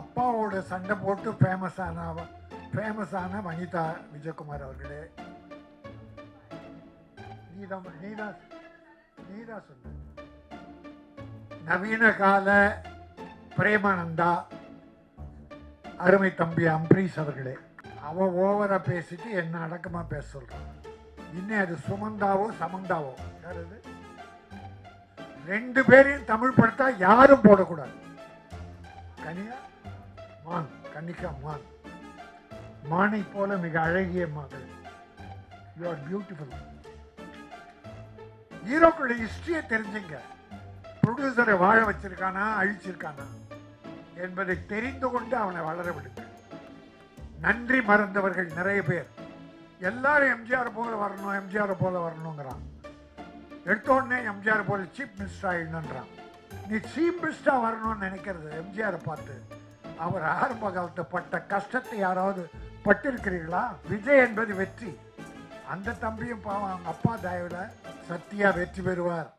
அப்பாவோட சண்டை போட்டு ஃபேமஸ் ஆன ஃபேமஸான வனிதா விஜயகுமார் அவர்களே. நீதான் நீதான் நீதான் சொன்ன நவீன கால பிரேமானந்தா அருமை தம்பி அம்பரீஷ் அவர்களே. அவ ஓவரா பேசிட்டு என்ன அடக்கமா பேச சொல்றான் இன்னும் அது சுமந்தாவோ சமந்தாவோ? யார் அது? ரெண்டு பேரையும் தமிழ் படுத்தா யாரும் போடக்கூடாது. கனியா? மான் கன்னிகா மான். மானை போல மிக அழகிய மகள். யூ ஆர் பியூட்டிஃபுல் ஹீரோக்களோட ஹிஸ்டரியை தெரிஞ்சுங்க. ப்ரொடியூசரை வாழ வச்சிருக்கானா அழிச்சிருக்கானா என்பதை தெரிந்து கொண்டு அவனை வளர விடுங்க. நன்றி மறந்தவர்கள் நிறைய பேர். எல்லாரும் எம்ஜிஆர் போல வரணும் எம்ஜிஆர் போல வரணுங்கிறான். எடுத்தோடனே எம்ஜிஆர் போல சீஃப் மினிஸ்டர் ஆயிடணுன்றான் நீ சீஃப் மினிஸ்டராக வரணும்னு நினைக்கிறது எம்ஜிஆரை பார்த்து. அவர் ஆரம்ப காலத்தை பட்ட கஷ்டத்தை யாராவது பட்டிருக்கிறீர்களா? விஜய் என்பது வெற்றி. அந்த தம்பியும் பாவம் அவங்க அப்பா தயவில் சத்தியா வெற்றி பெறுவார்.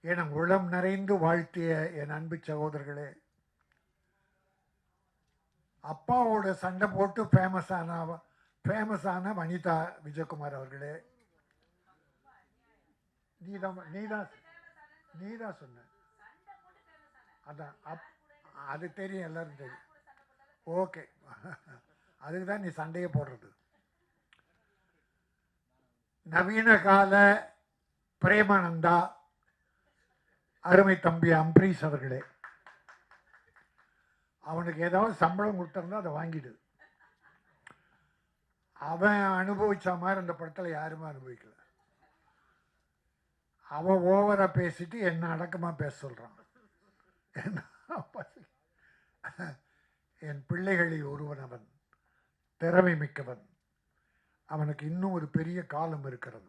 என உளம் நிறைந்து வாழ்த்திய என் அன்பு சகோதரர்களே அப்பாவோட சண்டை போட்டு ஃபேமஸ் ஆன ஃபேமஸான வனிதா விஜயகுமார் அவர்களே நீதான் நீதான் நீதான் சொன்ன. அதான் அப் அது தெரியும் எல்லாரும் தெரியும். ஓகே. அதுக்கு தான் நீ சண்டையை போடுறது. நவீன கால பிரேமானந்தா அருமை தம்பி அம்பரீஷ் அவர்களே அவனுக்கு ஏதாவது சம்பளம் கொடுத்துருந்தா அதை வாங்கிடு. அவன் அனுபவித்த மாதிரி அந்த படத்தில் யாருமே அனுபவிக்கல. அவன் ஓவராக பேசிட்டு என்ன அடக்கமாக பேச சொல்கிறான் என்ன என் பிள்ளைகளில் ஒருவன் அவன் திறமை மிக்கவன். அவனுக்கு இன்னும் ஒரு பெரிய காலம் இருக்கிறது.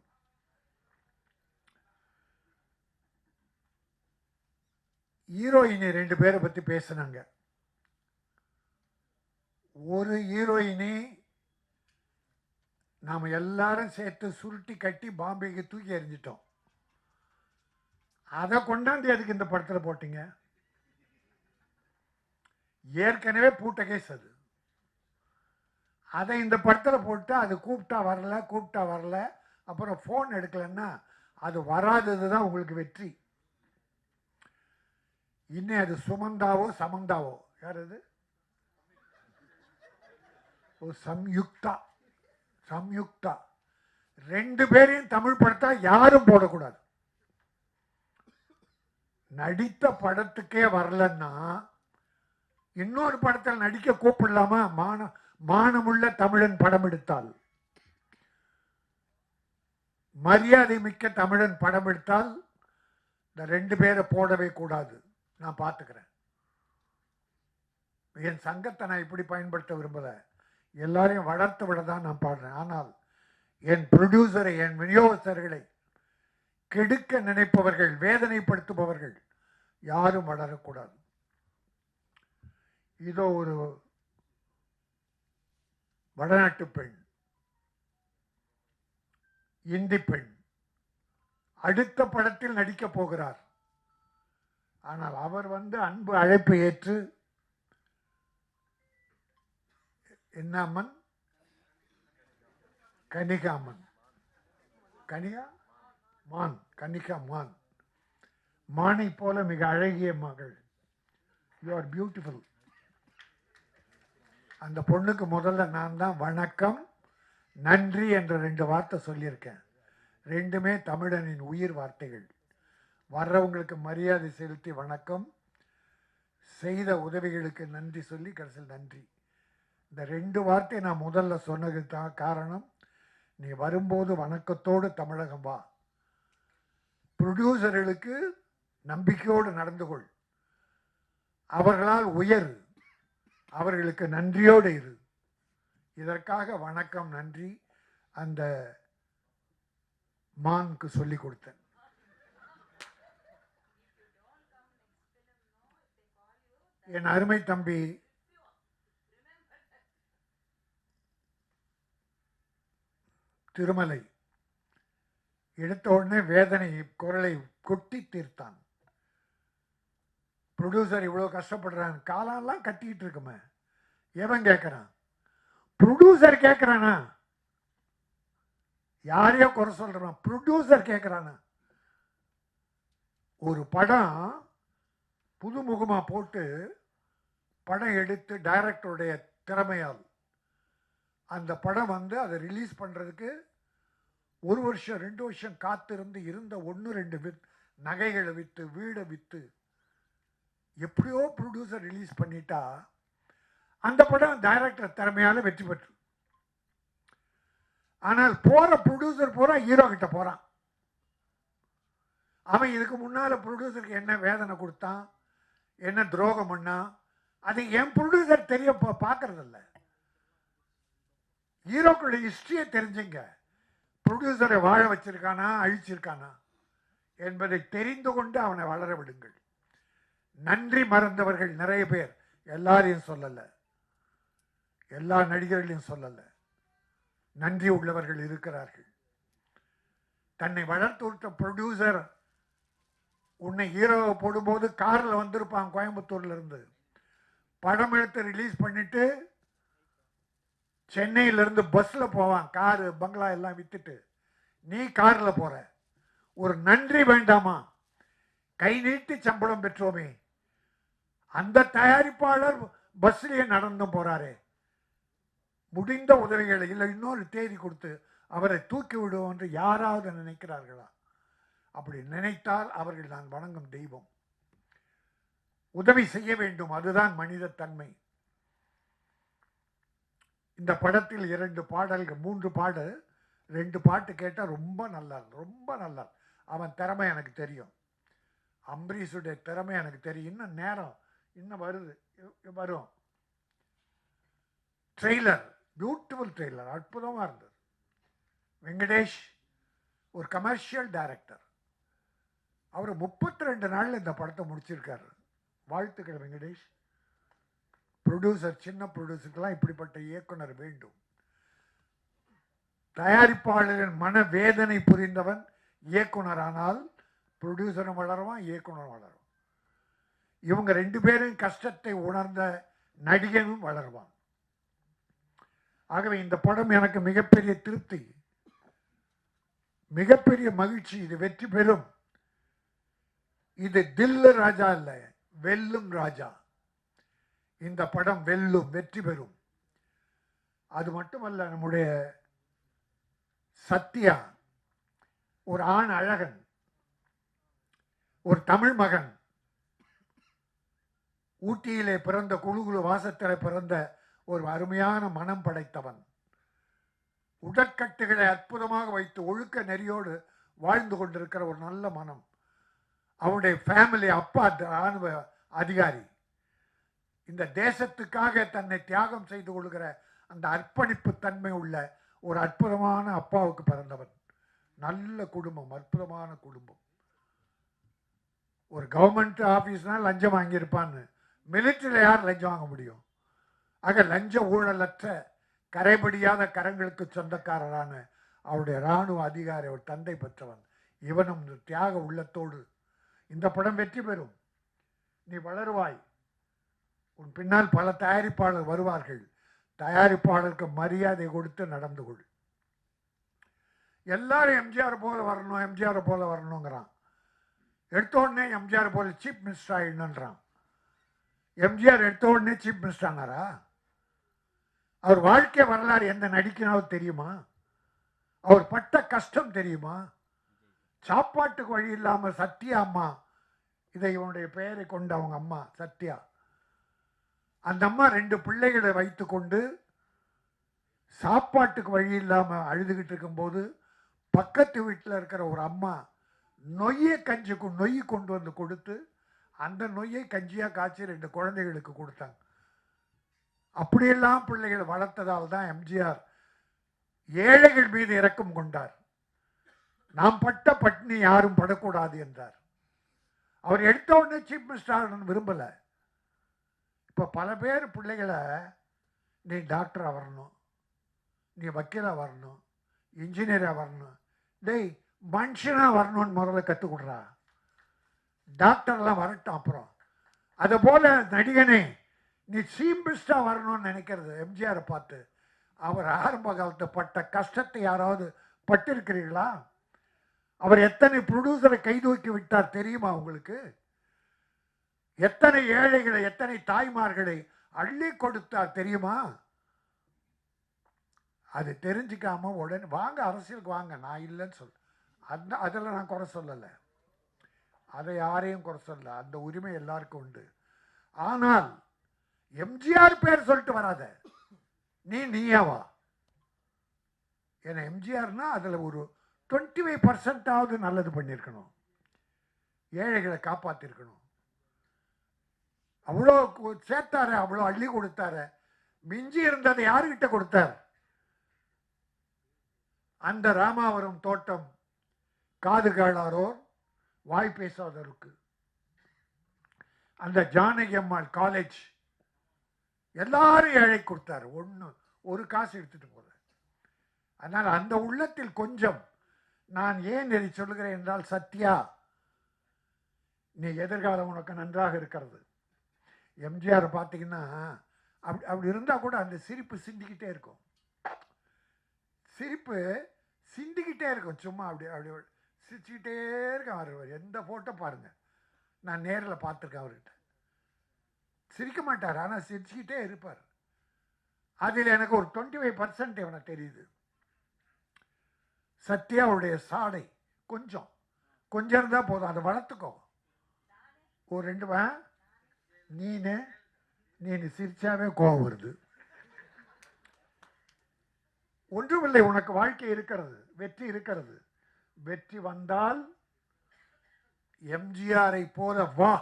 ஹீரோயினை ரெண்டு பேரை பற்றி பேசினாங்க. ஒரு ஹீரோயினை நாம் எல்லாரும் சேர்த்து சுருட்டி கட்டி பாம்பேக்கு தூக்கி எறிஞ்சிட்டோம். அதை கொண்டாந்து எதுக்கு இந்த படத்தில் போட்டிங்க? ஏற்கனவே பூட்ட கேஸ் அது. அதை இந்த படத்தில் போட்டு அது கூப்பிட்டா வரல கூப்பிட்டா வரல அப்புறம் ஃபோன் எடுக்கலன்னா அது வராதது தான் உங்களுக்கு வெற்றி. இன்னும் அது சுமந்தாவோ சமந்தாவோ? யார் அது? ஓ சம்யுக்தா. சம்யுக்தா. ரெண்டு பேரையும் தமிழ் படத்தா யாரும் போடக்கூடாது. நடித்த படத்துக்கே வரலன்னா இன்னொரு படத்தில் நடிக்க கூப்பிடலாமா? மான மானமுள்ள தமிழன் படம் எடுத்தால். மரியாதை மிக்க தமிழன் படம் எடுத்தால் இந்த ரெண்டு பேரை போடவே கூடாது. நான் பார்த்துக்கிறேன். என் சங்கத்தை நான் இப்படி பயன்படுத்த விரும்பலை. எல்லாரையும் வளர்த்து விட தான் நான் பாடுறேன். ஆனால் என் ப்ரொடியூசரை என் விநியோகஸ்தர்களை கெடுக்க நினைப்பவர்கள் வேதனைப்படுத்துபவர்கள் யாரும் வளரக்கூடாது. இதோ ஒரு வடநாட்டு பெண் இந்தி பெண் அடுத்த படத்தில் நடிக்கப் போகிறார். ஆனால் அவர் வந்து அன்பு அழைப்பு ஏற்று என்ன அம்மன் கனிகா? அம்மன் கனிகா மான். கனிகா மான். மானை போல மிக அழகிய மகள். யூ ஆர் பியூட்டிஃபுல் அந்த பொண்ணுக்கு முதல்ல நான் தான் வணக்கம் நன்றி என்ற ரெண்டு வார்த்தை சொல்லியிருக்கேன். ரெண்டுமே தமிழனின் உயிர் வார்த்தைகள். வர்றவங்களுக்கு மரியாதை செலுத்தி வணக்கம். செய்த உதவிகளுக்கு நன்றி சொல்லி கடைசியில் நன்றி. இந்த ரெண்டு வார்த்தை நான் முதல்ல சொன்னது தான் காரணம். நீ வரும்போது வணக்கத்தோடு தமிழகம் வா. ப்ரொடியூசர்களுக்கு நம்பிக்கையோடு நடந்து கொள். அவர்களால் உயர். அவர்களுக்கு நன்றியோடு இரு. இதற்காக வணக்கம் நன்றி. அந்த மான்க்கு சொல்லி கொடுத்தேன். என் அருமை தம்பி திருமலை எடுத்த உடனே வேதனை குரலை கொட்டி தீர்த்தான். ப்ரொடியூசர் இவ்வளோ கஷ்டப்படுறாங்க காலெல்லாம் கட்டிக்கிட்டு இருக்குமே. எவன் கேட்குறான்? ப்ரொடியூசர் கேட்குறானா? யாரையோ குறை சொல்கிறான் ப்ரொடியூசர் கேட்குறானா? ஒரு படம் புதுமுகமாக போட்டு படம் எடுத்து டைரக்டருடைய திறமையால். அந்த படம் வந்து அதை ரிலீஸ் பண்ணுறதுக்கு ஒரு வருஷம் ரெண்டு வருஷம் காத்திருந்து இருந்த ஒன்று ரெண்டு வித் நகைகளை விற்று வீடை விற்று எப்படியோ ப்ரொடியூசர் ரிலீஸ் பண்ணிட்டா அந்த படம் டைரக்டர் திறமையால் வெற்றி பெற்று. ஆனால் போகிற ப்ரொடியூசர் பூரா ஹீரோ கிட்ட போகிறான் அவன் இதுக்கு முன்னால் ப்ரொடியூசருக்கு என்ன வேதனை கொடுத்தான் என்ன துரோகம் பண்ணான் அது என் ப்ரொடியூசர் தெரிய பார்க்கறதில்ல ஹீரோக்களுடைய ஹிஸ்ட்ரியை தெரிஞ்சுங்க. ப்ரொடியூசரை வாழ வச்சிருக்கானா அழிச்சிருக்கானா என்பதை தெரிந்து கொண்டு அவனை வளர விடுங்கள். நன்றி மறந்தவர்கள் நிறைய பேர். எல்லாரையும் சொல்லல. எல்லா நடிகர்களையும் சொல்லல. நன்றி உள்ளவர்கள் இருக்கிறார்கள். தன்னை வளர்த்துவிட்ட ப்ரொடியூசர் உன்னை ஹீரோவை போடும்போது காரில் வந்திருப்பான் கோயம்புத்தூர்ல இருந்து. படம் எடுத்து ரிலீஸ் பண்ணிட்டு சென்னையிலேருந்து பஸ்ஸில் பஸ்ல போவான். காரு பங்களா எல்லாம் வித்துட்டு. நீ காரில் போற. ஒரு நன்றி வேண்டாமா? கை நீட்டி சம்பளம் பெற்றோமே. அந்த தயாரிப்பாளர் பஸ்லேயே நடந்து போகிறாரு முடிந்த உதவிகளை இல்லை இன்னொரு தேதி கொடுத்து அவரை தூக்கி விடுவோம் என்று யாராவது நினைக்கிறார்களா? அப்படி நினைத்தால் அவர்கள் நான் வணங்கும் தெய்வம். உதவி செய்ய வேண்டும் அதுதான் மனித தன்மை. இந்த படத்தில் இரண்டு பாடல்கள் மூன்று பாடு ரெண்டு பாட்டு கேட்டால் ரொம்ப நல்லா ரொம்ப நல்லா அவன் திறமை எனக்கு தெரியும். அம்பரீஷுடைய திறமை எனக்கு தெரியும். இன்னும் நேரம் இன்னும் வருது? வரும். ட்ரெய்லர் பியூட்டிஃபுல் ட்ரெய்லர் அற்புதமாக இருந்தது. வெங்கடேஷ் ஒரு கமர்ஷியல் டைரக்டர் அவர் முப்பத்தி ரெண்டு நாளில் இந்த படத்தை முடிச்சிருக்காரு. வாழ்த்துக்கள் வெங்கடேஷ். ப்ரொடியூசர் சின்ன ப்ரொடியூசருக்கெல்லாம் இப்படிப்பட்ட இயக்குனர் வேண்டும். தயாரிப்பாளரின் மன வேதனை புரிந்தவன் இயக்குனரானால் ப்ரொடியூசரும் வளருவான் இயக்குனரும் வளரும். இவங்க ரெண்டு பேரும் கஷ்டத்தை உணர்ந்த நடிகனும் வளருவான். ஆகவே இந்த படம் எனக்கு மிகப்பெரிய திருப்தி மிகப்பெரிய மகிழ்ச்சி. இது வெற்றி பெறும். இது தில்லு ராஜா இல்லை வெல்லும் ராஜா. இந்த படம் வெல்லும் வெற்றி பெறும். அது மட்டுமல்ல நம்முடைய சத்யா ஒரு ஆண் அழகன் ஒரு தமிழ் மகன் ஊட்டியிலே பிறந்த குழுகுழு வாசத்தில் பிறந்த ஒரு அருமையான மனம் படைத்தவன். உடற்கட்டுகளை அற்புதமாக வைத்து ஒழுக்க நெறியோடு வாழ்ந்து கொண்டிருக்கிற ஒரு நல்ல மனம். அவனுடைய ஃபேமிலி அப்பா ராணுவ அதிகாரி. இந்த தேசத்துக்காக தன்னை தியாகம் செய்து கொள்கிற அந்த அர்ப்பணிப்பு தன்மை உள்ள ஒரு அற்புதமான அப்பாவுக்கு பிறந்தவன். நல்ல குடும்பம் அற்புதமான குடும்பம். ஒரு கவர்மெண்ட் ஆஃபீஸ்னால் லஞ்சம் வாங்கியிருப்பான்னு மிலிட்டரியில் யார் லஞ்சம் வாங்க முடியும்? ஆக லஞ்ச ஊழலற்ற கரைபடியாத கரங்களுக்கு சொந்தக்காரரான அவருடைய இராணுவ அதிகாரி அவர் தந்தை பெற்றவன். இவனும் இந்த தியாக உள்ளத்தோடு இந்த படம் வெற்றி பெறும். நீ வளருவாய். உன் பின்னால் பல தயாரிப்பாளர் வருவார்கள். தயாரிப்பாளருக்கு மரியாதை கொடுத்து நடந்து கொள். எல்லாரும் எம்ஜிஆர் போல வரணும் எம்ஜிஆர் போல வரணுங்கிறான். எடுத்த உடனே எம்ஜிஆர் போல சீஃப் மினிஸ்டர் ஆயிடணுன்றான் எம்ஜிஆர் எடுத்த உடனே சீஃப் மினிஸ்டர் ஆனாரா? அவர் வாழ்க்கை வரலாறு எந்த நடிக்கினாவது தெரியுமா? அவர் பட்ட கஷ்டம் தெரியுமா? சாப்பாட்டுக்கு வழி இல்லாமல் சத்யா அம்மா இதை இவனுடைய பெயரை கொண்ட அவங்க அம்மா சத்யா. அந்த அம்மா ரெண்டு பிள்ளைகளை வைத்துக்கொண்டு சாப்பாட்டுக்கு வழி இல்லாமல் அழுதுகிட்டு இருக்கும்போது பக்கத்து வீட்டில் இருக்கிற ஒரு அம்மா நொய்யை கஞ்சி நொய் கொண்டு வந்து கொடுத்து அந்த நொய்யை கஞ்சியாக காய்ச்சி ரெண்டு குழந்தைகளுக்கு கொடுத்தாங்க. அப்படியெல்லாம் பிள்ளைகள் வளர்த்ததால் தான் எம்ஜிஆர் ஏழைகள் மீது இரக்கம் கொண்டார். நாம் பட்ட பட்டினி யாரும் படக்கூடாது என்றார். அவர் எடுத்த உடனே சீஃப் மினிஸ்டர் விரும்பலை. விரும்பல பல பேர் பிள்ளைகளை நீ டாக்டராக வரணும் நீ வக்கீலாக வரணும் இன்ஜினியராக வரணும் டேய் மனுஷனாக வரணும்னு முதல்ல கற்றுக் கொடுறா. டாக்டர்லாம் வரட்டும் அப்புறம். அதை போல் நடிகனே நீ சீம்பிஸ்டாக வரணும்னு நினைக்கிறது எம்ஜிஆரை பார்த்து. அவர் ஆரம்ப காலத்து பட்ட கஷ்டத்தை யாராவது பட்டிருக்கிறீர்களா? அவர் எத்தனை ப்ரொடியூசரை கைதூக்கி விட்டார் தெரியுமா உங்களுக்கு? எத்தனை ஏழைகளை எத்தனை தாய்மார்களை அள்ளி கொடுத்தார் தெரியுமா? அது தெரிஞ்சுக்காம உடனே வாங்க அரசியலுக்கு வாங்க நான் இல்லைன்னு சொல். அந்த அதில் நான் குறை சொல்லலை. அதை யாரையும் குறை சொல்ல அந்த உரிமை எல்லாருக்கும் உண்டு. ஆனால் எம்ஜிஆர் பேர் சொல்லிட்டு வராத. நீ நீயாவா ஏன்னா எம்ஜிஆர்னா அதில் ஒரு டுவெண்ட்டி ஃபைவ் பர்சன்டாவது நல்லது பண்ணியிருக்கணும். ஏழைகளை காப்பாற்றிருக்கணும் அவ்வளோ கு- சேர்த்தாரு அவ்வளோ அள்ளி கொடுத்தாரு. மிஞ்சி இருந்ததை யாருக்கிட்ட கொடுத்தார்? அந்த ராமாவரம் தோட்டம் காது கேளாரோர் வாய் பேசாதவருக்கு. அந்த ஜானகி அம்மாள் காலேஜ் எல்லாரும் ஏழை கொடுத்தாரு. ஒன்று ஒரு காசு எடுத்துட்டு போல அதனால் அந்த உள்ளத்தில் கொஞ்சம் நான் ஏன் இதை சொல்லுகிறேன் என்றால் சத்யா நீ எதிர்காலம் உனக்கு நன்றாக இருக்கிறது. எம்ஜிஆர் பார்த்தீங்கன்னா அப்படி அப்படி இருந்தால் கூட அந்த சிரிப்பு சிந்திக்கிட்டே இருக்கும். சிரிப்பு சிந்திக்கிட்டே இருக்கும். சும்மா அப்படி அப்படி சிரிச்சுக்கிட்டே இருக்கேன். அவர் எந்த ஃபோட்டோ பாருங்க. நான் நேரில் பார்த்துருக்கேன் அவர்கிட்ட. சிரிக்க மாட்டார் ஆனால் சிரிச்சுக்கிட்டே இருப்பார். அதில் எனக்கு ஒரு டுவெண்ட்டி ஃபைவ் பர்சன்ட் இவனை தெரியுது சத்யாவுடைய சாடை கொஞ்சம். கொஞ்சம் இருந்தால் போதும் அதை வளர்த்துக்கோ. ஒரு ரெண்டு வா நீனு நீ சிரிச்சாவே கோவம் வருது. ஒன்றுமில்லை உனக்கு வாழ்க்கை இருக்கிறது வெற்றி இருக்கிறது. வெற்றி வந்தால் எம்ஜிஆரை போல வா.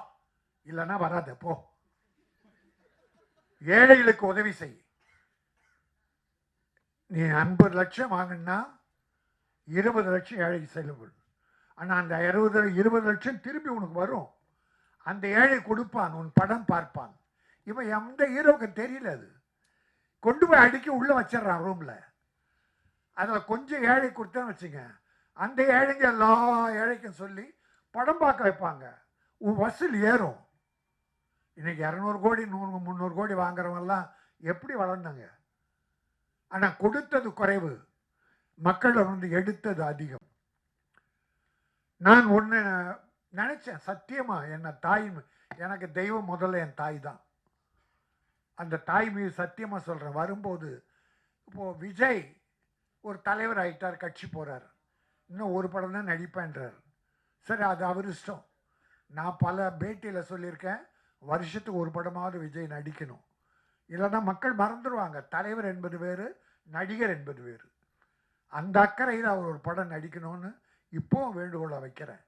இல்லைன்னா வராத போ. ஏழைகளுக்கு உதவி செய். நீ ஐம்பது லட்சம் வாங்கினா இருபது லட்சம் ஏழைக்கு செலவு ஆனால் அந்த இருபது இருபது லட்சம் திரும்பி உனக்கு வரும். அந்த ஏழை கொடுப்பான் உன் படம் பார்ப்பான். இவன் எந்த ஹீரோவுக்கு தெரியல அது. கொண்டு போய் அடிக்கி உள்ளே வச்சிடுறான் ரூமில் அதில் கொஞ்சம் ஏழை கொடுத்தேன்னு வச்சுங்க அந்த ஏழைங்க எல்லா ஏழைக்கும் சொல்லி படம் பார்க்க வைப்பாங்க. உன் வசூல் ஏறும். இன்னைக்கு இரநூறு கோடி நூறு முந்நூறு கோடி வாங்குறவங்கெல்லாம் எப்படி வளர்ந்தாங்க? ஆனால் கொடுத்தது குறைவு. மக்களை வந்து எடுத்தது அதிகம். நான் ஒன்று நினச்சேன் சத்தியமாக என்ன தாய் எனக்கு தெய்வம் முதல்ல என் தாய் தான். அந்த தாய் மீது சத்தியமாக சொல்கிறேன் வரும்போது இப்போது விஜய் ஒரு தலைவர் ஆயிட்டார் கட்சி போகிறார் இன்னும் ஒரு படம் தான் நடிப்பேன்றார். சரி அது அவர் இஷ்டம். நான் பல பேட்டியில் சொல்லியிருக்கேன் வருஷத்துக்கு ஒரு படமாவது விஜய் நடிக்கணும். இல்லைன்னா மக்கள் மறந்துடுவாங்க. தலைவர் என்பது வேறு நடிகர் என்பது வேறு. அந்த அக்கறையில் அவர் ஒரு படம் நடிக்கணும்னு இப்போவும் வேண்டுகோளை வைக்கிறேன்.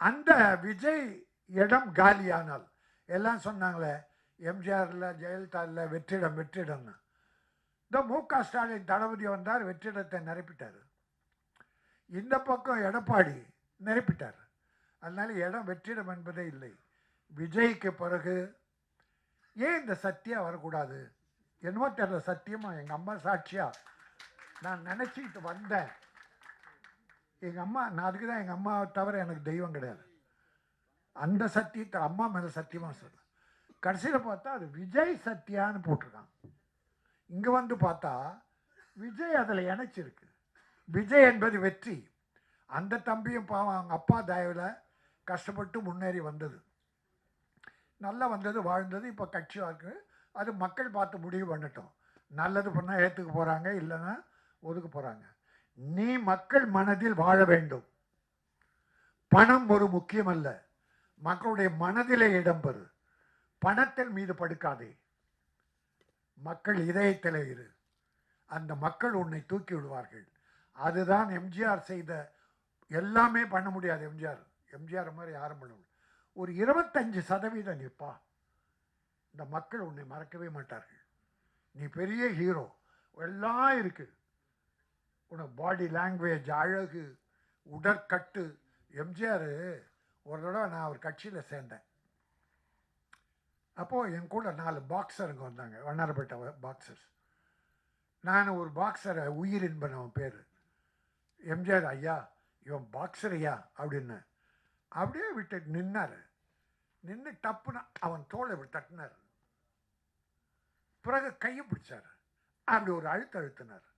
அந்த விஜய் இடம் காலியானால் எல்லாம் சொன்னாங்களே எம்ஜிஆரில் ஜெயலலிதா இல்லை வெற்றிடம் வெற்றிடம்னு. இந்த மு க ஸ்டாலின் தளபதி வந்தார் வெற்றிடத்தை நிரப்பிட்டார். இந்த பக்கம் எடப்பாடி நிரப்பிட்டார். அதனால் இடம் வெற்றிடம் என்பதே இல்லை. விஜய்க்கு பிறகு ஏன் இந்த சத்தியா வரக்கூடாது? என்னமோ தெரியல சத்தியமாக எங்கள் அம்மா சாட்சியா? நான் நினச்சிக்கிட்டு வந்தேன். எங்கள் அம்மா நான் அதுக்கு தான் எங்கள் அம்மாவை தவிர எனக்கு தெய்வம் கிடையாது. அந்த சத்தியத்தை அம்மா மேலே சத்தியமாக சொல்கிறேன் கடைசியில் பார்த்தா அது விஜய் சத்யான்னு போட்டிருக்கான். இங்கே வந்து பார்த்தா விஜய் அதில் இணைச்சிருக்கு. விஜய் என்பது வெற்றி. அந்த தம்பியும் பாவம் அவங்க அப்பா தயவில் கஷ்டப்பட்டு முன்னேறி வந்தது. நல்லா வந்தது வாழ்ந்தது இப்போ கட்சியாக இருக்கு அது மக்கள் பார்த்து முடிவு பண்ணட்டும். நல்லது பண்ணால் ஏற்றுக்க போகிறாங்க இல்லைன்னா ஒதுக்க போகிறாங்க நீ மக்கள் மனதில் வாழ வேண்டும். பணம் ஒரு முக்கியம் அல்ல மக்களுடைய மனதிலே இடம்பெறு பணத்தின் மீது படுக்காதே. மக்கள் இதயத்தில் இரு. அந்த மக்கள் உன்னை தூக்கி விடுவார்கள். அதுதான் எம்ஜிஆர் செய்த எல்லாமே பண்ண முடியாது எம்ஜிஆர். எம்ஜிஆர் மாதிரி யாரும் பண்ண முடியும் ஒரு இருபத்தஞ்சு சதவீதம் நிற்பா இந்த மக்கள் உன்னை மறக்கவே மாட்டார்கள். நீ பெரிய ஹீரோ எல்லாம் இருக்குது உனக்கு பாடி லாங்குவேஜ் அழகு உடற்கட்டு. எம்ஜிஆர் ஒரு தடவை நான் ஒரு கட்சியில் சேர்ந்தேன். அப்போது என் கூட நாலு பாக்ஸருங்க வந்தாங்க. வண்ணாரப்பட்ட பாக்ஸர்ஸ் நான் ஒரு பாக்ஸரை உயிர் என்பன் அவன் பேர். எம்ஜிஆர் ஐயா இவன் பாக்ஸர் ஐயா அப்படின்னு. அப்படியே விட்டு நின்னார். நின்று டப்புன்னு அவன் தோலை இப்படி தட்டினார். பிறகு கையை பிடிச்சார். அப்படி ஒரு அழுத்த அழுத்தினார்.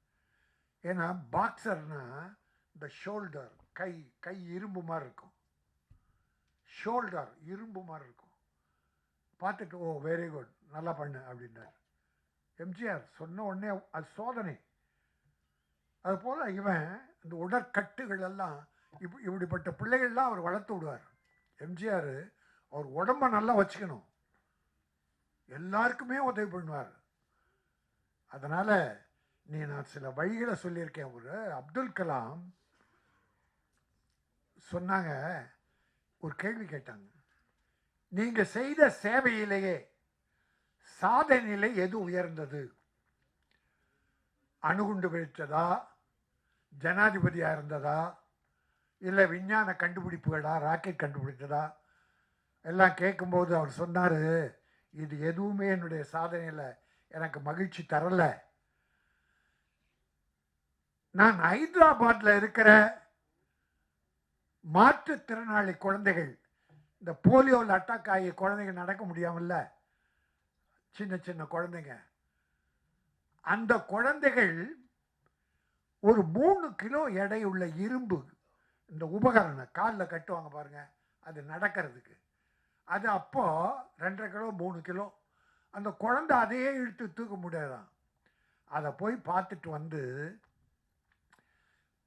ஏன்னா பாக்ஸர்னா இந்த ஷோல்டர் கை கை இரும்பு மாதிரி இருக்கும். ஷோல்டர் இரும்பு மாதிரி இருக்கும். பார்த்துட்டு ஓ வெரி குட் நல்லா பண்ணு அப்படின்னார். எம்ஜிஆர் சொன்ன உடனே அது சோதனை. அது போல் இவன் இந்த உடற்கட்டுகள் எல்லாம் இப் இப்படிப்பட்ட பிள்ளைகள்லாம் அவர் வளர்த்து விடுவார். எம்ஜிஆர் அவர் உடம்ப நல்லா வச்சுக்கணும். எல்லாருக்குமே உதவி பண்ணுவார். அதனால் நீ நான் சில வழிகளை சொல்லியிருக்கேன் ஒரு அப்துல் கலாம் சொன்னாங்க ஒரு கேள்வி கேட்டாங்க. நீங்கள் செய்த சேவையிலேயே சாதனையிலே எது உயர்ந்தது? அணுகுண்டு வெடித்ததா ஜனாதிபதியாக இருந்ததா? இல்லை விஞ்ஞான கண்டுபிடிப்புகளா? ராக்கெட் கண்டுபிடித்ததா? எல்லாம் கேட்கும்போது அவர் சொன்னார் இது எதுவுமே என்னுடைய சாதனையில் எனக்கு மகிழ்ச்சி தரலை. நான் ஹைதராபாத்தில் இருக்கிற மாற்றுத்திறனாளி குழந்தைகள் இந்த போலியோவில் அட்டாக் ஆகிய குழந்தைங்க நடக்க முடியாமல்ல? சின்ன சின்ன குழந்தைங்க. அந்த குழந்தைகள் ஒரு மூணு கிலோ எடையுள்ள இரும்பு இந்த உபகரணம் காலில் கட்டுவாங்க பாருங்கள் அது நடக்கிறதுக்கு. அது அப்போ ரெண்டரை கிலோ மூணு கிலோ அந்த குழந்தை அதையே இழுத்து தூக்க முடியாதான். அதை போய் பார்த்துட்டு வந்து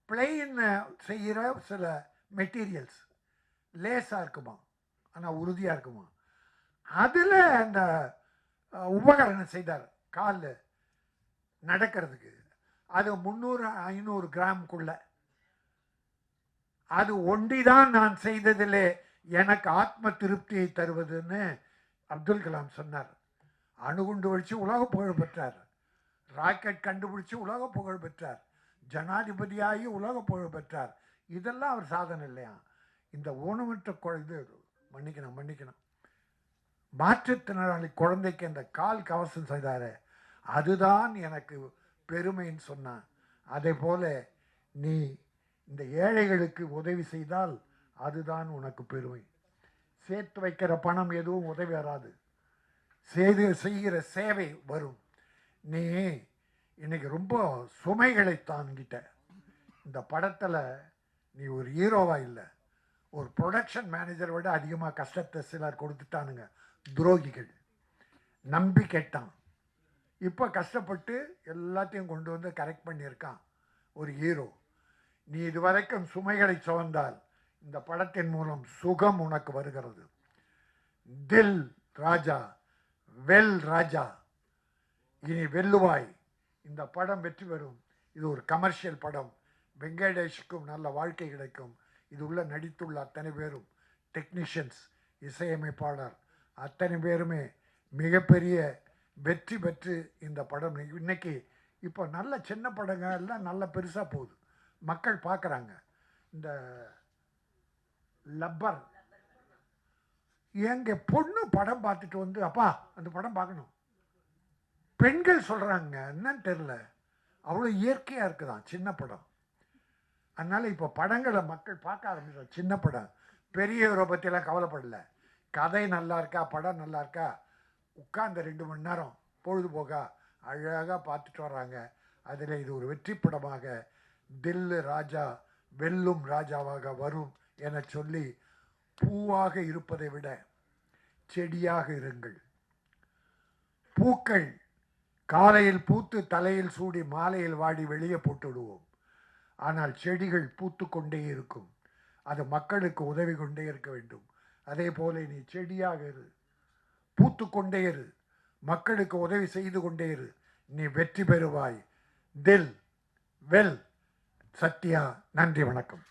பிளெயின் செய்கிற சில மெட்டீரியல்ஸ் லேஸாக இருக்குமா ஆனால் உறுதியாக இருக்குமா. அதில் அந்த உபகரணம் செய்தார் காலில் நடக்கிறதுக்கு. அது முந்நூறு ஐநூறு கிராம்குள்ள. அது ஒண்டிதான் நான் செய்ததிலே எனக்கு ஆத்ம திருப்தியை தருவதுன்னு அப்துல் கலாம் சொன்னார். அணுகுண்டு வச்சு உலக புகழ் பெற்றார். ராக்கெட் கண்டுபிடிச்சு உலக புகழ் பெற்றார். ஜனாதிபதியாகி உலக புகழ் பெற்றார். இதெல்லாம் அவர் சாதனை இல்லையா? இந்த ஊனமற்ற குழந்தை மன்னிக்கணும் மன்னிக்கணும். மாற்றுத்திறனாளி குழந்தைக்கு அந்த கால் கவசம் செய்தார் அதுதான் எனக்கு பெருமைன்னு சொன்னான் அதே போல நீ இந்த ஏழைகளுக்கு உதவி செய்தால் அதுதான் உனக்கு பெருமை. சேர்த்து வைக்கிற பணம் எதுவும் உதவி வராது. செய்து செய்கிற சேவை வரும். நீ இன்னைக்கு ரொம்ப சுமைகளை தாங்கிட்ட. இந்த படத்தில் நீ ஒரு ஹீரோவாக இல்லை. ஒரு ப்ரொடக்ஷன் மேனேஜரை விட அதிகமாக கஷ்டத்தை சிலர் கொடுத்துட்டானுங்க துரோகிகள். நம்பி கேட்டான். இப்போ கஷ்டப்பட்டு எல்லாத்தையும் கொண்டு வந்து கரெக்ட் பண்ணியிருக்கான் ஒரு ஹீரோ நீ இதுவரைக்கும் சுமைகளை சுமந்தால் இந்த படத்தின் மூலம் சுகம் உனக்கு வருகிறது. தில் ராஜா வெல் ராஜா. இனி வெல்லுவாய். இந்த படம் வெற்றி பெறும். இது ஒரு கமர்ஷியல் படம். வெங்கடேஷுக்கும் நல்ல வாழ்க்கை கிடைக்கும். இது உள்ள நடித்துள்ள அத்தனை பேரும் டெக்னீஷியன்ஸ் இசையமைப்பாளர். அத்தனை பேருமே மிகப்பெரிய வெற்றி பெற்று இந்த படம் இன்னைக்கு இப்போ நல்ல சின்ன படங்கள் எல்லாம் நல்ல பெருசாக போகுது. மக்கள் பார்க்குறாங்க. இந்த லப்பர். எங்கள் பொண்ணு படம் பார்த்துட்டு வந்து அப்பா அந்த படம் பார்க்கணும். பெண்கள் சொல்கிறாங்க என்னன்னு தெரில அவ்வளோ இயற்கையாக இருக்குதான் சின்ன படம். அதனால் இப்போ படங்களை மக்கள் பார்க்க ஆரம்பிச்சோம் சின்ன படம். பெரியவரை பற்றிலாம் கவலைப்படலை. கதை நல்லா இருக்கா? படம் நல்லா இருக்கா? உட்கார்ந்த ரெண்டு மணி நேரம் பொழுதுபோக்கா அழகாக பார்த்துட்டு வர்றாங்க. அதில் இது ஒரு வெற்றி படமாக தில்லு ராஜா வெல்லும் ராஜாவாக வரும் என சொல்லி பூவாக இருப்பதை விட செடியாக இருங்கள். பூக்கள் காலையில் பூத்து தலையில் சூடி மாலையில் வாடி வெளியே போட்டு விடுவோம் ஆனால் செடிகள் பூத்து கொண்டே இருக்கும். அது மக்களுக்கு உதவி கொண்டே இருக்க வேண்டும். அதே போல நீ செடியாக இரு. பூத்து கொண்டே இரு. மக்களுக்கு உதவி செய்து கொண்டே இரு. நீ வெற்றி பெறுவாய். தில் வெல். சத்யா நன்றி வணக்கம்.